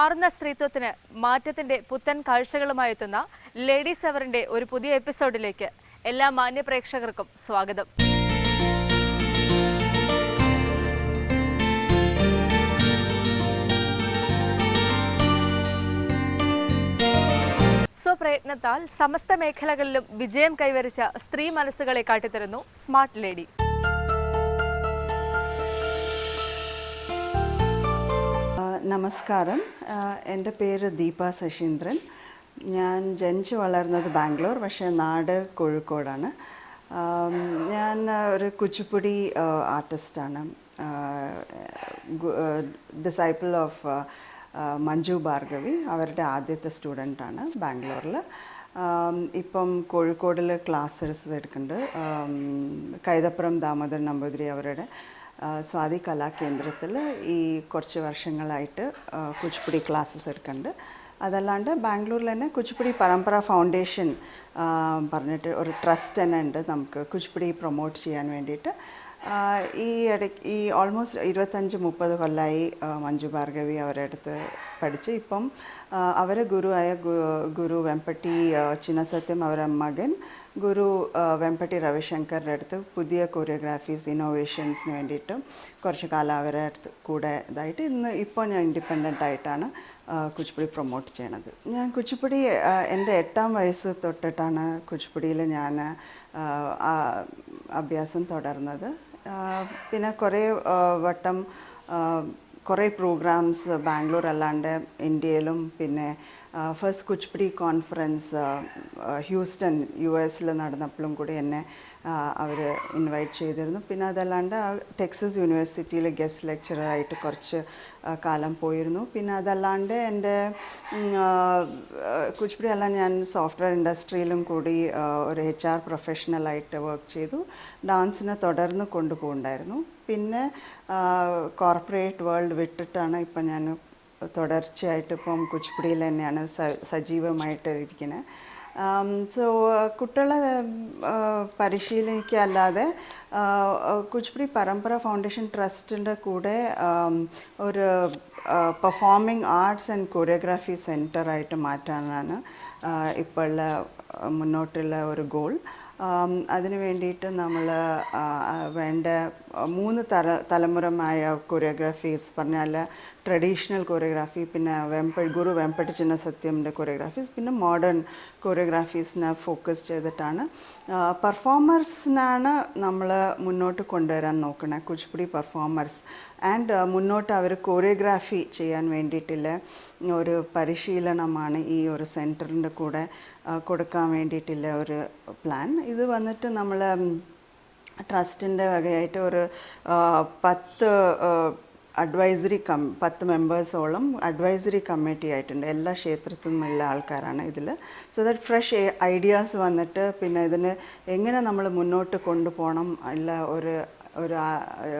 മാറുന്ന സ്ത്രീത്വത്തിന് മാറ്റത്തിന്റെ പുത്തൻ കാഴ്ചകളുമായി എത്തുന്ന ലേഡി സെവറിന്റെ ഒരു പുതിയ എപ്പിസോഡിലേക്ക് എല്ലാ മാന്യപ്രേക്ഷകർക്കും സ്വാഗതം. സ്വപ്രയത്നത്താൽ സമസ്ത മേഖലകളിലും വിജയം കൈവരിച്ച സ്ത്രീ മനസ്സുകളെ കാട്ടിത്തരുന്നു സ്മാർട്ട് ലേഡി. നമസ്കാരം. എന്റെ പേര് ദീപ ശശീന്ദ്രൻ ഞാൻ ജനിച്ചു വളർന്നത് ബാംഗ്ലൂർ പക്ഷേ നാട് കോഴിക്കോടാണ്. ഞാൻ ഒരു കുച്ചിപ്പുടി ആർട്ടിസ്റ്റാണ്. Disciple of Manju Bhargavi. അവരുടെ ആദ്യത്തെ സ്റ്റുഡന്റാണ് ബാംഗ്ലൂരിൽ. ഇപ്പം കോഴിക്കോടിൽ ക്ലാസ്സസ് എടുക്കുന്നുണ്ട്. കൈതപ്പുറം ദാമോദരൻ നമ്പൂതിരി അവരുടെ സ്വാതി കലാകേന്ദ്രത്തിൽ ഈ കുറച്ച് വർഷങ്ങളായിട്ട് കുച്ചിപ്പുടി ക്ലാസ്സസ് എടുക്കുന്നുണ്ട് അതല്ലാണ്ട് ബാംഗ്ലൂരിൽ തന്നെ കുച്ചിപ്പുടി പരമ്പര ഫൗണ്ടേഷൻ പറഞ്ഞിട്ട് ഒരു ട്രസ്റ്റ് തന്നെ ഉണ്ട് നമുക്ക് കുച്ചിപ്പുടി പ്രൊമോട്ട് ചെയ്യാൻ വേണ്ടിയിട്ട്. ഈ ഇടയ്ക്ക് ഈ ഓൾമോസ്റ്റ് ഇരുപത്തഞ്ച് മുപ്പത് കൊല്ലമായി മഞ്ജു ഭാർഗവി അവരുടെ അടുത്ത് പഠിച്ച്. ഇപ്പം അവരെ ഗുരുവായ ഗുരു വെമ്പട്ടി ചിന്നസത്യം അവരുടെ മകൻ ഗുരു വെമ്പട്ടി രവിശങ്കറിന്റെ അടുത്ത് പുതിയ കൊറിയോഗ്രാഫീസ് ഇന്നോവേഷൻസിന് വേണ്ടിയിട്ട് കുറച്ച് കാലം അവരുടെ അടുത്ത് കൂടെ ഇതായിട്ട് ഇന്ന് ഇപ്പോൾ ഞാൻ ഇൻഡിപെൻഡന്റ് ആയിട്ടാണ് കുച്ചിപ്പുടി പ്രൊമോട്ട് ചെയ്യണത്. ഞാൻ കുച്ചിപ്പുടി എന്റെ എട്ടാം വയസ്സ് തൊട്ടിട്ടാണ് കുച്ചിപ്പുടിയിൽ ഞാൻ അഭ്യാസം തുടർന്നത്. പിന്നെ കുറേ വട്ടം കുറേ പ്രോഗ്രാംസ് ബാംഗ്ലൂർ അല്ലാണ്ട് ഇന്ത്യയിലും പിന്നെ first Kuchipudi conference Houston U എസിൽ നടന്നപ്പോഴും കൂടി എന്നെ അവർ ഇൻവൈറ്റ് ചെയ്തിരുന്നു. പിന്നെ അതല്ലാണ്ട് ടെക്സസ് യൂണിവേഴ്സിറ്റിയിൽ ഗസ്റ്റ് ലെക്ചറായിട്ട് കുറച്ച് കാലം പോയിരുന്നു. പിന്നെ അതല്ലാണ്ട് എന്റെ കുച്ചിപ്പിടി അല്ല ഞാൻ സോഫ്റ്റ്വെയർ ഇൻഡസ്ട്രിയിലും കൂടി ഒരു എച്ച് ആർ പ്രൊഫഷണലായിട്ട് വർക്ക് ചെയ്തു. ഡാൻസിനെ തുടർന്ന് കൊണ്ടുപോകുന്നുണ്ടായിരുന്നു. പിന്നെ കോർപ്പറേറ്റ് വേൾഡ് വിട്ടിട്ടാണ് ഇപ്പം ഞാൻ തുടർച്ചയായിട്ട് ഇപ്പം കുച്ചിപ്പുടിയിൽ തന്നെയാണ് സജീവമായിട്ട് ഇരിക്കുന്നത് സോ കുട്ടികളെ ആ, കുച്ചിപ്പുടി പരമ്പര ഫൗണ്ടേഷൻ ട്രസ്റ്റിന്റെ കൂടെ ഒരു പെർഫോമിംഗ് ആർട്സ് ആൻഡ് കൊറിയോഗ്രാഫി സെന്ററായിട്ട് മാറ്റാനാണ് ഇപ്പോഴുള്ള മുന്നോട്ടുള്ള ഒരു ഗോൾ അതിന് വേണ്ടിയിട്ട് നമ്മൾ വേണ്ട മൂന്ന് തല തലമുറമായ കൊറിയോഗ്രാഫീസ് പറഞ്ഞാൽ ട്രഡീഷണൽ കൊറിയോഗ്രാഫി പിന്നെ വെമ്പ ഗുരു വെമ്പട്ട് ചിന്ന സത്യമിന്റെ കൊറിയോഗ്രാഫീസ് പിന്നെ മോഡേൺ കൊറിയോഗ്രാഫീസിനെ ഫോക്കസ് ചെയ്തിട്ടാണ്. പെർഫോമേഴ്സിനാണ് നമ്മൾ മുന്നോട്ട് കൊണ്ടുവരാൻ നോക്കുന്നത് കുച്ചിപ്പുടി പെർഫോമേഴ്സ് ആൻഡ് മുന്നോട്ട് അവർ കൊറിയോഗ്രാഫി ചെയ്യാൻ വേണ്ടിയിട്ടുള്ള ഒരു പരിശീലനമാണ് ഈ ഒരു സെന്ററിന്റെ കൂടെ കൊടുക്കാൻ വേണ്ടിയിട്ടുള്ള ഒരു പ്ലാൻ ഇത് വന്നിട്ട് നമ്മൾ ട്രസ്റ്റിന്റെ വകയായിട്ട് ഒരു പത്ത് അഡ്വൈസറി കം പത്ത് മെമ്പേഴ്സോളം അഡ്വൈസറി കമ്മിറ്റി ആയിട്ടുണ്ട്. എല്ലാ ക്ഷേത്രത്തിൽ നിന്നുള്ള ആൾക്കാരാണ് ഇതിൽ സോ ദാറ്റ് ഫ്രഷ് ഐഡിയാസ് വന്നിട്ട് പിന്നെ ഇതിന് എങ്ങനെ നമ്മൾ മുന്നോട്ട് കൊണ്ടുപോകണം ഉള്ള ഒരു ഒരു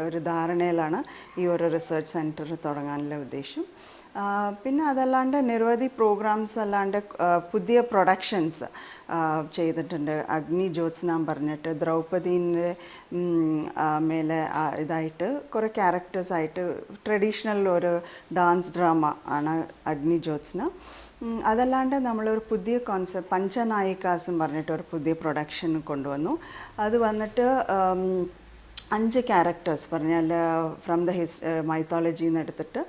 ഒരു ധാരണയിലാണ് ഈ ഒരു റിസർച്ച് സെന്റർ തുടങ്ങാനുള്ള ഉദ്ദേശം. പിന്നെ അതല്ലാണ്ട് നിരവധി പ്രോഗ്രാംസ് അല്ലാണ്ട് പുതിയ പ്രൊഡക്ഷൻസ് ചെയ്തിട്ടുണ്ട്. അഗ്നി ജ്യോത്സ്ന പറഞ്ഞിട്ട് ദ്രൗപദീന്റെ മേലെ ഇതായിട്ട് കുറേ ക്യാരക്ടേഴ്സായിട്ട് ട്രഡീഷണൽ ഒരു ഡാൻസ് ഡ്രാമ ആണ് അഗ്നി ജ്യോത്സ്ന. അതല്ലാണ്ട് നമ്മളൊരു പുതിയ കോൺസെപ്റ്റ് പഞ്ചനായികാസും പറഞ്ഞിട്ട് ഒരു പുതിയ പ്രൊഡക്ഷൻ കൊണ്ടുവന്നു. അത് വന്നിട്ട് അഞ്ച് ക്യാരക്ടേഴ്സ് പറഞ്ഞാൽ ഫ്രം ദ ഹിസ് മൈത്തോളജി നിന്ന് എടുത്തിട്ട്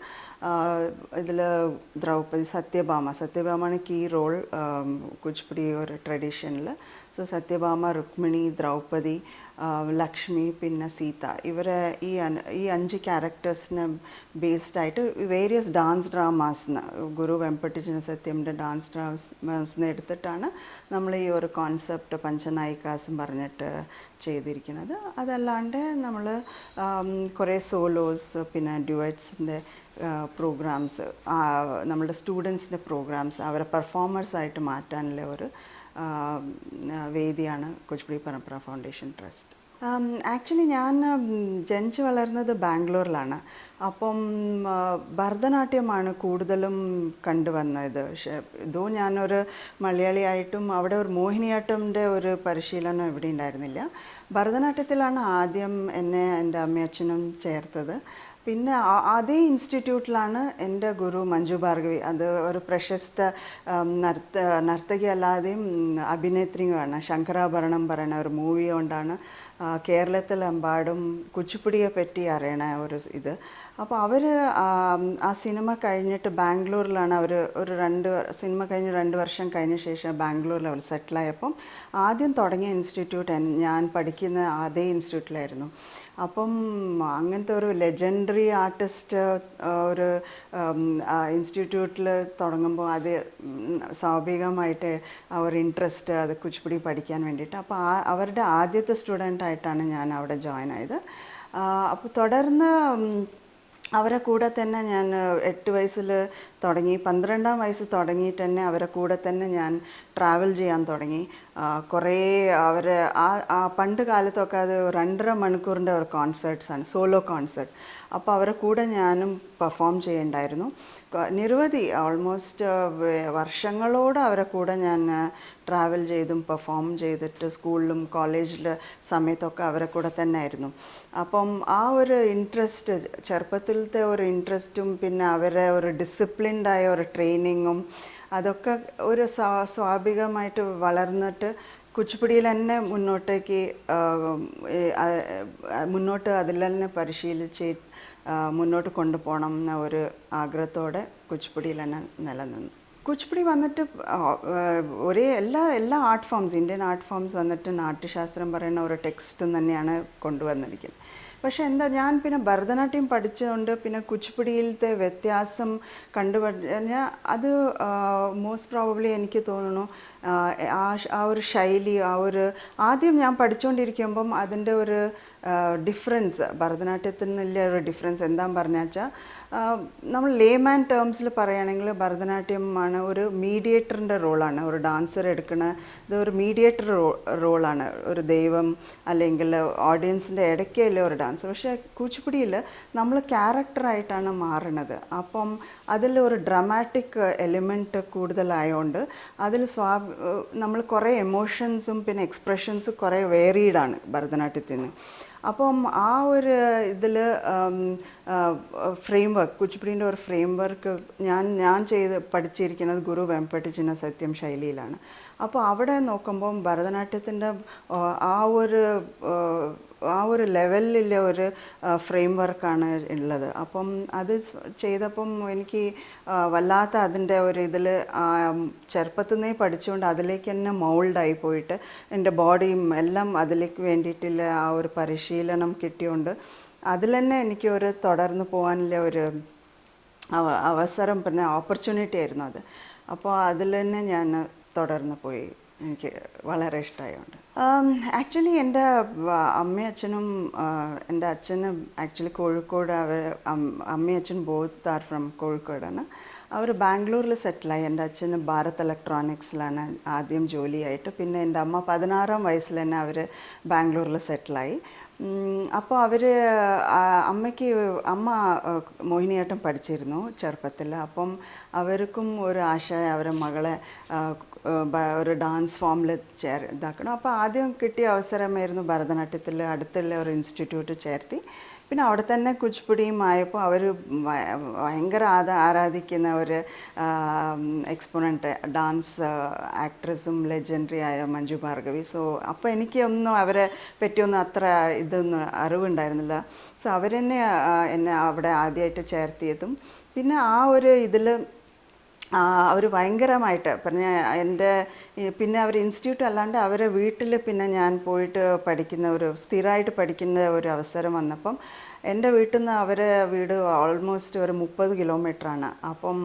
ഇതിൽ ദ്രൗപദി സത്യഭാമ. സത്യഭാമയാണ് കീ റോൾ കുച്ചിപ്പുടി ഒരു ട്രഡീഷനിൽ സോ സത്യഭാമ രുക്മിണി ദ്രൗപദി ലക്ഷ്മി പിന്നെ സീത. ഇവരെ ഈ ഈ അഞ്ച് ക്യാരക്ടേഴ്സിന് ബേസ്ഡ് ആയിട്ട് വേരിയസ് ഡാൻസ് ഡ്രാമാസിന് ഗുരു വെമ്പട്ടി സത്യമിന്റെ ഡാൻസ് ഡ്രാമാസിന് എടുത്തിട്ടാണ് നമ്മൾ ഈ ഒരു കോൺസെപ്റ്റ് പഞ്ചനായികാസും പറഞ്ഞിട്ട് ചെയ്തിരിക്കുന്നത്. അതല്ലാണ്ട് നമ്മൾ കുറേ സോലോസ് പിന്നെ ഡ്യുവറ്റ്സിന്റെ പ്രോഗ്രാംസ് നമ്മുടെ സ്റ്റുഡൻസിന്റെ പ്രോഗ്രാംസ് അവരെ പെർഫോമേഴ്സായിട്ട് മാറ്റാനുള്ള ഒരു വേദിയാണ് കുച്ചിപ്പുടി പരമ്പര ഫൗണ്ടേഷൻ ട്രസ്റ്റ്. ആക്ച്വലി ഞാൻ ജനിച്ച് വളർന്നത് ബാംഗ്ലൂരിലാണ്. അപ്പം ഭരതനാട്യമാണ് കൂടുതലും കണ്ടുവന്നത്. ഇതോ ഞാനൊരു മലയാളിയായിട്ടും അവിടെ ഒരു മോഹിനിയാട്ടത്തിന്റെ ഒരു പരിശീലനം ഇവിടെ ഉണ്ടായിരുന്നില്ല. ഭരതനാട്യത്തിലാണ് ആദ്യം എന്നെ എന്റെ അമ്മയച്ഛനും ചേർത്തത്. പിന്നെ അതേ ഇൻസ്റ്റിറ്റ്യൂട്ടിലാണ് എന്റെ ഗുരു മഞ്ജു ഭാർഗവി. അത് ഒരു പ്രശസ്ത നർത്ത നർത്തകി അല്ലാതെയും അഭിനേത്രിയുമാണ്. ശങ്കരാഭരണം പറയുന്ന ഒരു മൂവി കൊണ്ടാണ് കേരളത്തിലെമ്പാടും കുച്ചിപ്പുടിയെ പറ്റി അറിയണ ഒരു ഇത്. അപ്പോൾ അവർ ആ സിനിമ കഴിഞ്ഞിട്ട് ബാംഗ്ലൂരിലാണ് അവർ ഒരു രണ്ട് സിനിമ കഴിഞ്ഞ് രണ്ട് വർഷം കഴിഞ്ഞ ശേഷം ബാംഗ്ലൂരിൽ അവർ സെറ്റിലായപ്പം ആദ്യം തുടങ്ങിയ ഇൻസ്റ്റിറ്റ്യൂട്ട് ഞാൻ പഠിക്കുന്ന അതേ ഇൻസ്റ്റിറ്റ്യൂട്ടിലായിരുന്നു. അപ്പം അങ്ങനത്തെ ഒരു ലെജൻഡറി ആർട്ടിസ്റ്റ് ഒരു ഇൻസ്റ്റിറ്റ്യൂട്ടിൽ തുടങ്ങുമ്പോൾ അത് സ്വാഭാവികമായിട്ട് അവർ ഇൻട്രസ്റ്റ് അത് കുച്ചിപ്പുടി പഠിക്കാൻ വേണ്ടിയിട്ട്. അപ്പോൾ അവരുടെ ആദ്യത്തെ സ്റ്റുഡന്റ് ആയിട്ടാണ് ഞാൻ അവിടെ ജോയിൻ ആയത്. അപ്പോൾ തുടർന്ന് അവരെ കൂടെ തന്നെ ഞാൻ എട്ട് വയസ്സിൽ തുടങ്ങി പന്ത്രണ്ടാം വയസ്സ് തുടങ്ങിയിട്ട് തന്നെ അവരെ കൂടെ തന്നെ ഞാൻ ട്രാവൽ ചെയ്യാൻ തുടങ്ങി. കുറേ അവർ ആ പണ്ട് കാലത്തൊക്കെ അത് രണ്ടര മണിക്കൂറിന്റെ ഒരു കോൺസേർട്സാണ് സോളോ കോൺസേർട്ട് അപ്പോൾ അവരെ കൂടെ ഞാനും പെർഫോം ചെയ്യണ്ടായിരുന്നു. നിരവധി ഓൾമോസ്റ്റ് വർഷങ്ങളോട് അവരെ കൂടെ ഞാൻ ട്രാവൽ ചെയ്തും പെർഫോം ചെയ്തിട്ട് സ്കൂളിലും കോളേജിൽ സമയത്തൊക്കെ അവരെ കൂടെ തന്നെ ആയിരുന്നു അപ്പം ആ ഒരു ഇൻട്രസ്റ്റ് ചെറുപ്പത്തിലത്തെ ഒരു ഇൻട്രസ്റ്റും പിന്നെ അവരെ ഒരു ഡിസിപ്ലിൻഡായ ഒരു ട്രെയിനിങ്ങും അതൊക്കെ ഒരു സ്വാഭാവികമായിട്ട് വളർന്നിട്ട് കുച്ചിപ്പുടിയിൽ തന്നെ മുന്നോട്ടേക്ക് മുന്നോട്ട് അതിൽ തന്നെ പരിശീലിച്ച് ആ, മുന്നോട്ട് കൊണ്ടുപോകണം എന്ന ഒരു ആഗ്രഹത്തോടെ കുച്ചിപ്പുടിയിൽ തന്നെ നിലനിന്നു. കുച്ചിപ്പുടി വന്നിട്ട് ഒരേ എല്ലാ എല്ലാ art forms Indian art forms വന്നിട്ട് നാട്യശാസ്ത്രം പറയുന്ന ഒരു ടെക്സ്റ്റും തന്നെയാണ് കൊണ്ടുവന്നിരിക്കുന്നത്. പക്ഷേ എന്താ ഞാൻ പിന്നെ ഭരതനാട്യം പഠിച്ചതുകൊണ്ട് പിന്നെ കുച്ചിപ്പുടിയിലത്തെ വ്യത്യാസം കണ്ടുപഠിഞ്ഞ അത് മോസ്റ്റ് പ്രോബബ്ലി എനിക്ക് തോന്നുന്നു ആ ആ ഒരു ശൈലി ആ ഒരു ആദ്യം ഞാൻ പഠിച്ചുകൊണ്ടിരിക്കുമ്പം അതിന്റെ ഒരു ഡിഫറൻസ് ഭരതനാട്യത്തിനുള്ള ഡിഫറൻസ് എന്താന്ന് പറഞ്ഞാൽ വെച്ചാൽ നമ്മൾ ലേമാൻ ടേംസിൽ പറയുകയാണെങ്കിൽ ഭരതനാട്യമാണ് ഒരു മീഡിയേറ്ററിന്റെ റോളാണ് ഒരു ഡാൻസർ എടുക്കുന്ന ഇത് ഒരു മീഡിയേറ്റർ റോളാണ് ഒരു ദൈവം അല്ലെങ്കിൽ ഓഡിയൻസിന്റെ ഇടയ്ക്കല്ലേ ഒരു ഡാൻസ് പക്ഷേ കൂച്ചിപ്പുടിയിൽ നമ്മൾ ക്യാരക്ടറായിട്ടാണ് മാറുന്നത് അപ്പം അതിൽ ഒരു ഡ്രമാറ്റിക് എലിമെന്റ് കൂടുതലായതുകൊണ്ട് അതിൽ സ്വാ നമ്മൾ കുറേ എമോഷൻസും പിന്നെ എക്സ്പ്രഷൻസ് കുറേ വേറീഡാണ് ഭരതനാട്യത്തിൽ നിന്ന് അപ്പം ആ ഒരു ഇതിൽ ഫ്രെയിം വർക്ക് കുച്ചിപ്പുടീന്റെ ഒരു ഫ്രെയിം വർക്ക് ഞാൻ ഞാൻ ചെയ്ത് പഠിച്ചിരിക്കുന്നത് ഗുരു വെമ്പട്ടിച്ചിന സത്യം ശൈലിയിലാണ്. അപ്പോൾ അവിടെ നോക്കുമ്പം ഭരതനാട്യത്തിന്റെ ആ ഒരു ആ, ഒരു ലെവലിലെ ഒരു ഫ്രെയിം വർക്കാണ് ഉള്ളത്. അപ്പം അത് ചെയ്തപ്പം എനിക്ക് വല്ലാത്ത അതിന്റെ ഒരു ഇതിൽ ചെറുപ്പത്തിൽ നിന്നേ പഠിച്ചുകൊണ്ട് അതിലേക്ക് തന്നെ മൗൾഡായി പോയിട്ട് എന്റെ ബോഡിയും എല്ലാം അതിലേക്ക് വേണ്ടിയിട്ടുള്ള ആ ഒരു പരിശീലനം കിട്ടിയോണ്ട് അതിൽ തന്നെ എനിക്ക് ഒരു തുടർന്ന് പോകാനുള്ള ഒരു അവസരം പിന്നെ ഓപ്പർച്യൂണിറ്റി ആയിരുന്നു അത്. അപ്പോൾ അതിൽ തന്നെ ഞാൻ തുടർന്ന് പോയി. എനിക്ക് വളരെ ഇഷ്ടമായതുകൊണ്ട് ആക്ച്വലി എന്റെ അമ്മയും അച്ഛനും എന്റെ അച്ഛനും ആക്ച്വലി കോഴിക്കോട് അവർ അമ്മയും അച്ഛൻ ബോത്ത് ആർ ഫ്രം കോഴിക്കോടാണ്. അവർ ബാംഗ്ലൂരിൽ സെറ്റിലായി എന്റെ അച്ഛന് ഭാരത് ഇലക്ട്രോണിക്സിലാണ് ആദ്യം ജോലിയായിട്ട്. പിന്നെ എന്റെ അമ്മ പതിനാറാം വയസ്സിൽ തന്നെ അവർ ബാംഗ്ലൂരിൽ സെറ്റിലായി അപ്പോൾ അവർ അമ്മയ്ക്ക് അമ്മ മോഹിനിയാട്ടം പഠിച്ചിരുന്നു ചെറുപ്പത്തിൽ അപ്പം അവർക്കും ഒരു ആശ അവരെ മകളെ ഒരു ഡാൻസ് ഫോമിൽ ചേർ ഇതാക്കണം. അപ്പോൾ ആദ്യം കിട്ടിയ അവസരമായിരുന്നു ഭരതനാട്യത്തിൽ അടുത്തുള്ള ഒരു ഇൻസ്റ്റിറ്റ്യൂട്ട് ചേർത്തി പിന്നെ അവിടെ തന്നെ കുച്ചിപ്പുടിയും ആയപ്പോൾ അവർ ഭയങ്കര ആദ ആരാധിക്കുന്ന ഒരു എക്സ്പോണന്റ് ഡാൻസ് ആക്ട്രസും ലെജൻഡറി ആയ മഞ്ജു ഭാർഗവി. സോ അപ്പോൾ എനിക്കൊന്നും അവരെ പറ്റിയൊന്നും അത്ര ഇതൊന്നും അറിവുണ്ടായിരുന്നില്ല. സോ അവരെന്നെ എന്നെ അവിടെ ആദ്യമായിട്ട് ചേർത്തിയതും. പിന്നെ ആ ഒരു ഇതിൽ അവർ ഭയങ്കരമായിട്ട് പറഞ്ഞ എന്റെ പിന്നെ അവർ ഇൻസ്റ്റിറ്റ്യൂട്ട് അല്ലാണ്ട് അവരെ വീട്ടിൽ പിന്നെ ഞാൻ പോയിട്ട് പഠിക്കുന്ന ഒരു സ്ഥിരമായിട്ട് പഠിക്കുന്ന ഒരു അവസരം വന്നപ്പം എന്റെ വീട്ടിൽ നിന്ന് അവരെ വീട് ഓൾമോസ്റ്റ് ഒരു മുപ്പത് കിലോമീറ്ററാണ് അപ്പം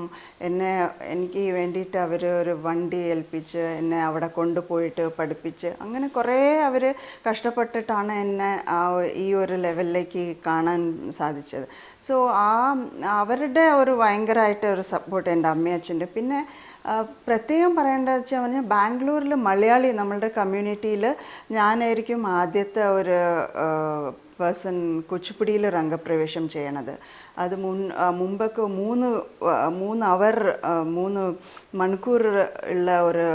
എന്നെ എനിക്ക് വേണ്ടിയിട്ട് അവർ ഒരു വണ്ടി ഏൽപ്പിച്ച് എന്നെ അവിടെ കൊണ്ടുപോയിട്ട് പഠിപ്പിച്ച് അങ്ങനെ കുറേ അവർ കഷ്ടപ്പെട്ടിട്ടാണ് എന്നെ ഈ ഒരു ലെവലിലേക്ക് കാണാൻ സാധിച്ചത്. സോ ആ അവരുടെ ഒരു ഭയങ്കരമായിട്ട് ഒരു സപ്പോർട്ട് എന്റെ അമ്മയച്ഛന്റെ. പിന്നെ പ്രത്യേകം പറയേണ്ടത് വെച്ചാൽ പറഞ്ഞാൽ ബാംഗ്ലൂരിൽ മലയാളി നമ്മളുടെ കമ്മ്യൂണിറ്റിയിൽ ഞാനായിരിക്കും ആദ്യത്തെ ഒരു പേഴ്സൺ കുച്ചിപ്പുടിയിൽ രംഗപ്രവേശം ചെയ്യണത്. അത് മുൻ മുമ്പൊക്കെ മൂന്ന് മൂന്ന് അവർ മൂന്ന് മണിക്കൂർ ഉള്ള ഒരു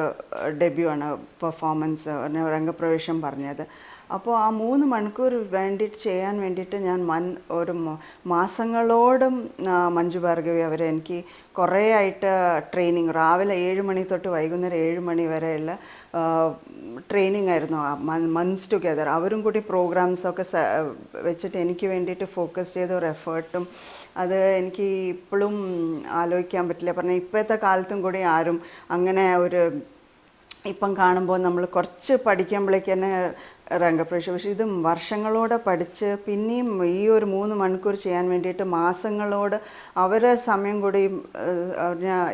ഡെബ്യൂ ആണ് പെർഫോമൻസ് രംഗപ്രവേശം പറഞ്ഞത്. അപ്പോൾ ആ മൂന്ന് മണിക്കൂർ വേണ്ടിയിട്ട് ചെയ്യാൻ വേണ്ടിയിട്ട് ഞാൻ മൻ ഒരു മാസങ്ങളോടും മഞ്ജു ഭാർഗവി അവരെ എനിക്ക് കുറേ ആയിട്ട് ട്രെയിനിങ് രാവിലെ ഏഴ് മണി തൊട്ട് വൈകുന്നേരം ഏഴ് മണി വരെയുള്ള ട്രെയിനിങ് ആയിരുന്നു. മന്ത്സ് ടുഗെദർ അവരും കൂടി പ്രോഗ്രാംസൊക്കെ വെച്ചിട്ട് എനിക്ക് വേണ്ടിയിട്ട് ഫോക്കസ് ചെയ്ത ഒരു എഫേർട്ടും അത് എനിക്ക് ഇപ്പോഴും ആലോചിക്കാൻ പറ്റില്ല. പറഞ്ഞാൽ ഇപ്പോഴത്തെ കാലത്തും കൂടി ആരും അങ്ങനെ ഒരു ഇപ്പം കാണുമ്പോൾ നമ്മൾ കുറച്ച് പഠിക്കുമ്പോഴേക്ക് തന്നെ രംഗപ്രവേശം പക്ഷേ ഇത് വർഷങ്ങളോടെ പഠിച്ച് പിന്നെയും ഈ ഒരു മൂന്ന് മണിക്കൂർ ചെയ്യാൻ വേണ്ടിയിട്ട് മാസങ്ങളോട് അവരെ സമയം കൂടി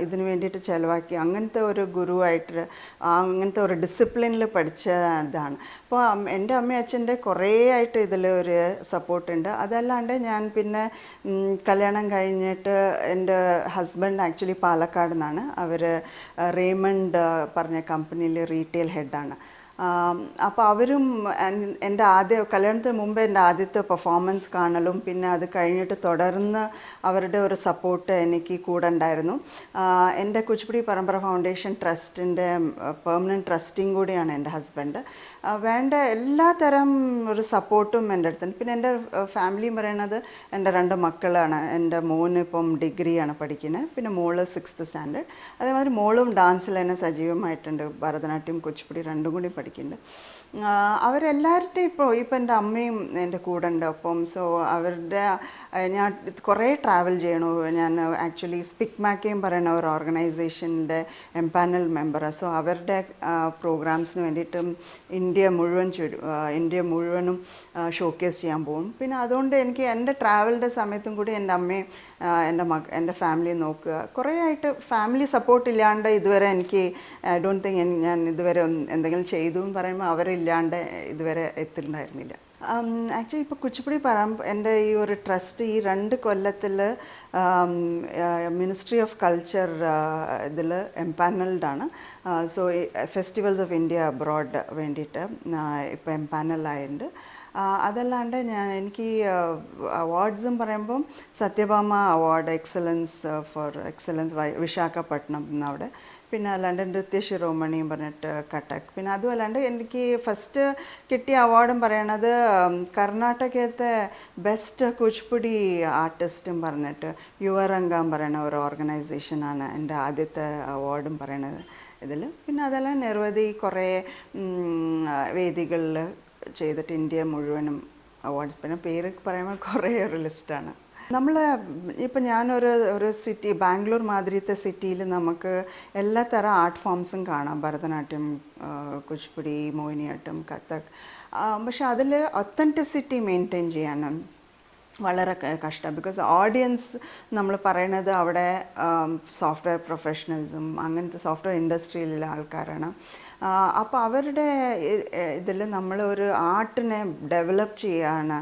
ഇതിന് വേണ്ടിയിട്ട് ചിലവാക്കി. അങ്ങനത്തെ ഒരു ഗുരുവായിട്ട് അങ്ങനത്തെ ഒരു ഡിസിപ്ലിനിൽ പഠിച്ച ഇതാണ് അപ്പോൾ എന്റെ അമ്മയും അച്ഛന്റെ കുറേ ആയിട്ട് ഇതിൽ ഒരു സപ്പോർട്ടുണ്ട്. അതല്ലാണ്ട് ഞാൻ പിന്നെ കല്യാണം കഴിഞ്ഞിട്ട് എന്റെ ഹസ്ബൻഡ് ആക്ച്വലി പാലക്കാട് നിന്നാണ്. അവർ റേമണ്ട് പറഞ്ഞ കമ്പനിയിൽ റീറ്റെയിൽ ഹെഡാണ്. അപ്പോൾ അവരും എന്റെ ആദ്യ കല്യാണത്തിന് മുമ്പ് എന്റെ ആദ്യത്തെ പെർഫോമൻസ് കാണലും പിന്നെ അത് കഴിഞ്ഞിട്ട് തുടർന്ന് അവരുടെ ഒരു സപ്പോർട്ട് എനിക്ക് കൂടെ ഉണ്ടായിരുന്നു. എന്റെ കുച്ചിപ്പുടി പരമ്പര ഫൗണ്ടേഷൻ ട്രസ്റ്റിന്റെ പെർമനന്റ് ട്രസ്റ്റിംഗ് കൂടിയാണ് എന്റെ ഹസ്ബൻഡ് വേണ്ട എല്ലാ തരം ഒരു സപ്പോർട്ടും എന്റെ അടുത്തുണ്ട്. പിന്നെ എന്റെ ഫാമിലിയും പറയണത് എന്റെ രണ്ട് മക്കളാണ്. എന്റെ മോന് ഇപ്പം ഡിഗ്രിയാണ് പഠിക്കുന്നത് പിന്നെ മോൾ സിക്സ്ത് സ്റ്റാൻഡേർഡ്. അതേമാതിരി മോളും ഡാൻസിൽ തന്നെ സജീവമായിട്ടുണ്ട്. ഭരതനാട്യം കുച്ചിപ്പുടി രണ്ടും കൂടി പഠിക്കുന്നുണ്ട്. അവരെല്ലാവരുടെയും ഇപ്പോൾ ഇപ്പം എന്റെ അമ്മയും എന്റെ കൂടെ ഉണ്ട് അപ്പം സോ അവരുടെ ഞാൻ കുറേ ട്രാവൽ ചെയ്യണു. ഞാൻ ആക്ച്വലി സ്പിക് മാക്കേം പറയുന്ന ഒരു ഓർഗനൈസേഷന്റെ എംപാനൽ മെമ്പറാണ് സോ അവരുടെ പ്രോഗ്രാംസിന് വേണ്ടിയിട്ടും ഇന്ത്യ മുഴുവൻ ഇന്ത്യ മുഴുവനും ഷോക്കേസ് ചെയ്യാൻ പോകും പിന്നെ അതുകൊണ്ട് എനിക്ക് എന്റെ ട്രാവലിന്റെ സമയത്തും കൂടി എന്റെ അമ്മയും എന്റെ മക എന്റെ ഫാമിലി നോക്കുക. കുറേ ആയിട്ട് ഫാമിലി സപ്പോർട്ട് ഇല്ലാണ്ട് ഇതുവരെ എനിക്ക് ഐ ഡോണ്ട് തിങ്ക് ഞാൻ ഇതുവരെ എന്തെങ്കിലും ചെയ്തു എന്ന് പറയുമ്പോൾ അവരില്ലാണ്ട് ഇതുവരെ എത്തിയിട്ടുണ്ടായിരുന്നില്ല. ആക്ച്വലി ഇപ്പോൾ കുച്ചിപ്പുടി പരം എന്റെ ഈ ഒരു ട്രസ്റ്റ് ഈ രണ്ട് കൊല്ലത്തിൽ മിനിസ്ട്രി ഓഫ് കൾച്ചർ ഇതിൽ എംപാനൽഡാണ് so festivals of India abroad വേണ്ടിയിട്ട് ഇപ്പോൾ എംപാനലായിട്ടുണ്ട് അതല്ലാണ്ട് ഞാൻ എനിക്ക് അവാർഡ്സും പറയുമ്പം Satyabhama award excellence for excellence Visakhapatnam എന്നവിടെ. പിന്നെ അല്ലാണ്ട് നൃത്യ ശിരോമണിയും പറഞ്ഞിട്ട് കട്ടക്. പിന്നെ അതും അല്ലാണ്ട് എനിക്ക് ഫസ്റ്റ് കിട്ടിയ അവാർഡും പറയണത് കർണാടകത്തെ ബെസ്റ്റ് കുച്ചിപ്പുടി ആർട്ടിസ്റ്റും പറഞ്ഞിട്ട് യുവരംഗം പറയുന്ന ഒരു ഓർഗനൈസേഷനാണ് എന്റെ ആദ്യത്തെ അവാർഡും പറയണത് ഇതിൽ പിന്നെ അതെല്ലാം നിരവധി കുറേ വേദികളിൽ ചെയ്തിട്ട് ഇന്ത്യ മുഴുവനും അവാർഡ്സ് പിന്നെ പേര് പറയുമ്പോൾ കുറേ ഒരു ലിസ്റ്റാണ് നമ്മൾ ഇപ്പം ഞാനൊരു ഒരു സിറ്റി ബാംഗ്ലൂർ മാതിരിത്തെ സിറ്റിയിൽ നമുക്ക് എല്ലാ തരം ആർട്ട് ഫോംസും കാണാം. ഭരതനാട്യം കുച്ചിപ്പുടി മോഹിനിയാട്ടം കഥക്. പക്ഷെ അതിൽ ഒത്തന്റിസിറ്റി മെയിന്റെയിൻ ചെയ്യാനും വളരെ കഷ്ടം. ബിക്കോസ് ഓഡിയൻസ് നമ്മൾ പറയണത് അവിടെ സോഫ്റ്റ്വെയർ പ്രൊഫഷണൽസും അങ്ങനത്തെ സോഫ്റ്റ്വെയർ ഇൻഡസ്ട്രിയിലുള്ള ആൾക്കാരാണ്. അപ്പോൾ അവരുടെ ഇതിൽ നമ്മൾ ഒരു ആർട്ടിനെ ഡെവലപ്പ് ചെയ്യാണ്.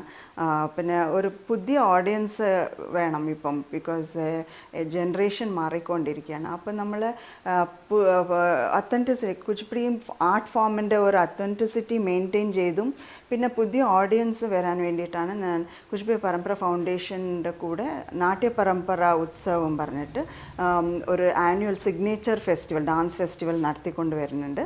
പിന്നെ ഒരു പുതിയ ഓഡിയൻസ് വേണം ഇപ്പം ബിക്കോസ് ജനറേഷൻ മാറിക്കൊണ്ടിരിക്കുകയാണ്. അപ്പം നമ്മൾ അത്തന്റിസിറ്റി കുച്ചിപ്പിടിയും ആർട്ട് ഫോമിന്റെ ഒരു അത്തന്റിസിറ്റി മെയിന്റെയിൻ ചെയ്തും പിന്നെ പുതിയ ഓഡിയൻസ് വരാൻ വേണ്ടിയിട്ടാണ് ഞാൻ കുച്ചിപ്പിടി പരമ്പര ഫൗണ്ടേഷന്റെ കൂടെ നാട്യ പരമ്പര ഉത്സവം പറഞ്ഞിട്ട് ഒരു annual signature festival dance festival നടത്തിക്കൊണ്ട് വരുന്നുണ്ട്.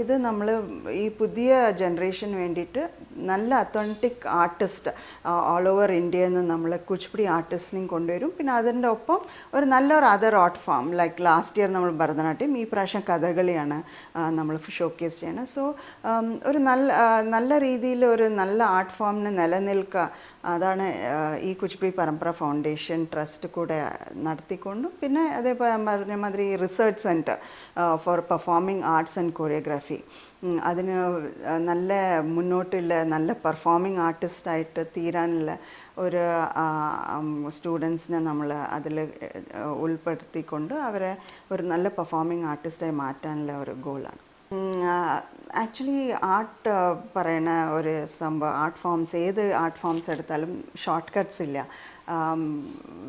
ഇത് നമ്മൾ ഈ പുതിയ ജനറേഷന് വേണ്ടിയിട്ട് നല്ല അത്തന്റിക് ആർട്ടിസ്റ്റ് ഓൾ ഓവർ ഇന്ത്യയിൽ നിന്ന് നമ്മൾ കുച്ചിപ്പുടി ആർട്ടിസ്റ്റിനെയും കൊണ്ടുവരും. പിന്നെ അതിന്റെ ഒപ്പം ഒരു നല്ലൊരു other art form like last year നമ്മൾ ഭരതനാട്യം ഈ പ്രാവശ്യം കഥകളിയാണ് നമ്മൾ ഷോക്കേസ് ചെയ്യണം. സോ ഒരു നല്ല നല്ല രീതിയിൽ ഒരു നല്ല ആർട്ട് ഫോമിന് നിലനിൽക്കുക അതാണ് ഈ കുച്ചിപ്പുടി പരമ്പര ഫൗണ്ടേഷൻ ട്രസ്റ്റ് കൂടെ നടത്തിക്കൊണ്ടും. പിന്നെ അതേപോലെ പറഞ്ഞ മാതിരി research centre for performing arts and choreography അതിന് നല്ല മുന്നോട്ടുള്ള നല്ല പെർഫോമിംഗ് ആർട്ടിസ്റ്റായിട്ട് തീരാനുള്ള ഒരു സ്റ്റുഡൻസിനെ നമ്മൾ അതിൽ ഉൾപ്പെടുത്തിക്കൊണ്ട് അവരെ ഒരു നല്ല പെർഫോമിംഗ് ആർട്ടിസ്റ്റായി മാറ്റാനുള്ള ഒരു ഗോളാണ് ആക്ച്വലി ആർട്ട് പറയണ ഒരു സംഭവം ആർട്ട് ഫോംസ് ഏത് ആർട്ട് ഫോംസ് എടുത്താലും ഷോർട്ട് കട്ട്സ് ഇല്ല.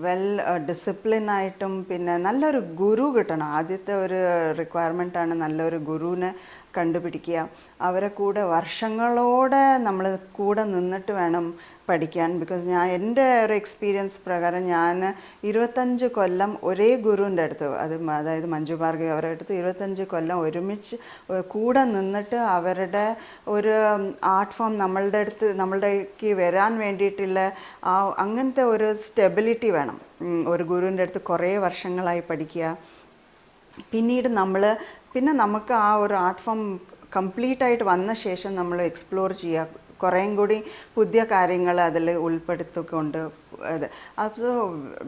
വെൽ ഡിസിപ്ലിനായിട്ടും പിന്നെ നല്ലൊരു ഗുരു കിട്ടണം. ആദ്യത്തെ ഒരു റിക്വയർമെന്റ് ആണ് നല്ലൊരു ഗുരുവിനെ കണ്ടുപിടിക്കുക. അവരെ കൂടെ വർഷങ്ങളോടെ നമ്മൾ കൂടെ നിന്നിട്ട് വേണം പഠിക്കാൻ. ബിക്കോസ് ഞാൻ എന്റെ ഒരു എക്സ്പീരിയൻസ് പ്രകാരം ഞാൻ ഇരുപത്തഞ്ച് കൊല്ലം ഒരേ ഗുരുവിന്റെ അടുത്ത് അത് അതായത് മഞ്ജു ഭാർഗവി അവരുടെ അടുത്ത് ഇരുപത്തഞ്ച് കൊല്ലം ഒരുമിച്ച് കൂടെ നിന്നിട്ട് അവരുടെ ഒരു ആർട്ട് ഫോം നമ്മളുടെ അടുത്ത് നമ്മളുടേക്ക് വരാൻ വേണ്ടിയിട്ടുള്ള ആ അങ്ങനത്തെ ഒരു സ്റ്റെബിലിറ്റി വേണം. ഒരു ഗുരുവിന്റെ അടുത്ത് കുറേ വർഷങ്ങളായി പഠിക്കുക. പിന്നീട് നമ്മൾ പിന്നെ നമുക്ക് ആ ഒരു ആർട്ട് ഫോം കംപ്ലീറ്റ് ആയിട്ട് വന്ന ശേഷം നമ്മൾ എക്സ്പ്ലോർ ചെയ്യുക കുറേയും കൂടി പുതിയ കാര്യങ്ങൾ അതിൽ ഉൾപ്പെടുത്തിക്കൊണ്ട് ഇത് അപ്പോൾ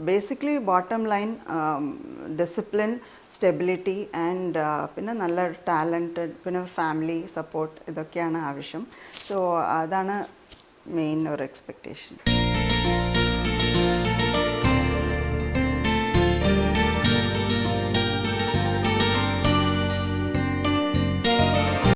basically bottom line discipline stability and പിന്നെ നല്ല ടാലന്റഡ് പിന്നെ ഫാമിലി സപ്പോർട്ട് ഇതൊക്കെയാണ് ആവശ്യം. സോ അതാണ് മെയിൻ ഒരു എക്സ്പെക്റ്റേഷൻ